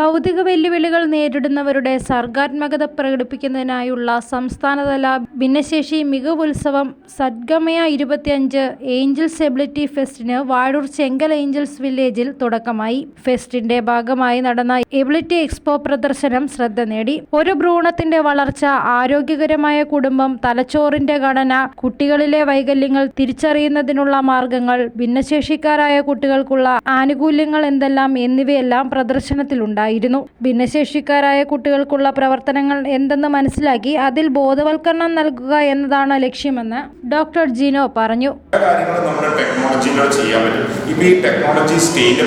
ഭൗതിക വെല്ലുവിളികൾ നേരിടുന്നവരുടെ സർഗാത്മകത പ്രകടിപ്പിക്കുന്നതിനായുള്ള സംസ്ഥാനതല ഭിന്നശേഷി മികവുത്സവം സദ്ഗമയ ഇരുപത്തിയഞ്ച് ഏഞ്ചൽസ് എബിലിറ്റി ഫെസ്റ്റിന് വാഴൂർ ചെങ്കൽ ഏഞ്ചൽസ് വില്ലേജിൽ തുടക്കമായി. ഫെസ്റ്റിന്റെ ഭാഗമായി നടന്ന എബിലിറ്റി എക്സ്പോ പ്രദർശനം ശ്രദ്ധ നേടി. ഒരു ഭ്രൂണത്തിന്റെ വളർച്ച ആരോഗ്യകരമായ കുടുംബം തലച്ചോറിന്റെ ഘടന കുട്ടികളിലെ വൈകല്യങ്ങൾ തിരിച്ചറിയുന്നതിനുള്ള മാർഗങ്ങൾ ഭിന്നശേഷിക്കാരായ കുട്ടികൾക്കുള്ള ആനുകൂല്യങ്ങൾ എന്തെല്ലാം എന്നിവയെല്ലാം പ്രദർശനത്തിലുണ്ടായിരുന്നു ഭിന്നശേഷിക്കാരായ കുട്ടികൾക്കുള്ള പ്രവർത്തനങ്ങൾ എന്തെന്ന് മനസ്സിലാക്കി അതിൽ ബോധവൽക്കരണം നൽകുക എന്നതാണ് ലക്ഷ്യമെന്ന് ഡോക്ടർ ജിനോ പറഞ്ഞു. ഈ ടെക്നോളജി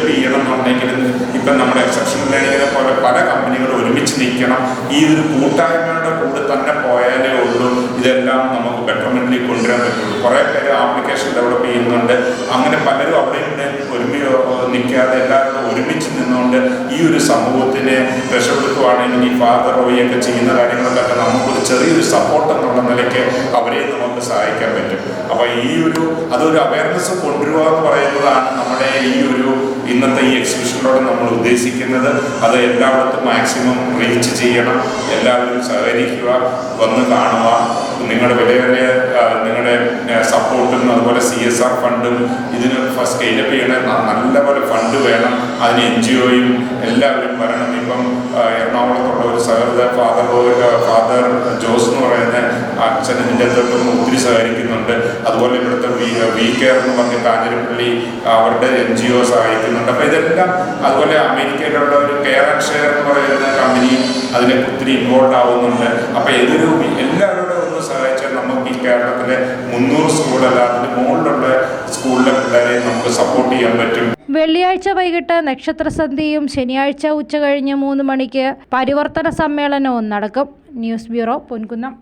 ചെയ്യണം കമ്പനികൾ ഒരുമിച്ച് നിൽക്കണം. ഈ ഒരു കൂട്ടായ്മയുടെ കൂടെ തന്നെ പോയാലേ ഉള്ളൂ. ഇതെല്ലാം നമുക്ക് ബെറ്റർമെന്റിലേക്ക് കൊണ്ടുവരാൻ പറ്റുള്ളൂ. കുറേ പേര് ആപ്ലിക്കേഷൻ ഡെവലപ്പ് ചെയ്യുന്നുണ്ട്. അങ്ങനെ പലരും ഈ ഒരു സമൂഹത്തിനെ രക്ഷപ്പെടുത്തുവാണെങ്കിൽ ഫാദർ റോയൊക്കെ ചെയ്യുന്ന കാര്യങ്ങളൊക്കെ നമുക്കൊരു ചെറിയൊരു സപ്പോർട്ട് എന്നുള്ള നിലയ്ക്ക് അവരെ നമുക്ക് സഹായിക്കാൻ പറ്റും. അപ്പോൾ ഈ ഒരു അതൊരു അവയർനെസ് കൊണ്ടുവരിക എന്ന് പറയുന്നതാണ് നമ്മുടെ ഈ ഒരു ഇന്നത്തെ ഈ എക്സിബിഷനിലൂടെ നമ്മൾ ഉദ്ദേശിക്കുന്നത്. അത് എല്ലായിടത്തും മാക്സിമം റീച്ച് ചെയ്യണം. എല്ലാവരും സഹകരിക്കുക വന്ന് കാണുക. നിങ്ങളുടെ സപ്പോർട്ടും അതുപോലെ സി എസ് ആർ ഫണ്ടും ഇതിന് സ്കെയിലപ്പ് ചെയ്യണ. നല്ലപോലെ ഫണ്ട് വേണം. അതിന് എൻ ജി ഒയും എല്ലാവരും വരണം. ഇപ്പം എറണാകുളത്തുള്ള ഒരു സഹൃദ ഫാദർ ഫാദർ ജോസ് എന്ന് പറയുന്ന അച്ഛൻ ഇതിന്റെ അകത്തോട്ടും ഒത്തിരി സഹകരിക്കുന്നുണ്ട്. അതുപോലെ ഇവിടുത്തെ വി കെയർ എന്ന് പറഞ്ഞ കാഞ്ഞിരപ്പള്ളി അവരുടെ എൻ ജി ഒ സഹായിക്കുന്നുണ്ട്. അപ്പോൾ ഇതെല്ലാം അതുപോലെ അമേരിക്കയിലുള്ള ഒരു കെയർ ആൻഡ് ഷെയർ എന്ന് പറയുന്ന കമ്പനി അതിലേക്ക് ഒത്തിരി ഇൻവോൾവ് ആവുന്നുണ്ട്. അപ്പോൾ ഇതൊരു മുന്നൂറ് സ്കൂളല്ല അതിന് മുകളിലുള്ള സ്കൂളിലെ പിള്ളേരെ നമുക്ക് സപ്പോർട്ട് ചെയ്യാൻ പറ്റും. വെള്ളിയാഴ്ച വൈകിട്ട് നക്ഷത്രസന്ധ്യയും ശനിയാഴ്ച ഉച്ച ഉച്ചകഴിഞ്ഞ് മൂന്ന് മണിക്ക് പരിവർത്തന സമ്മേളനവും നടക്കും. News bureau Ponkunnam.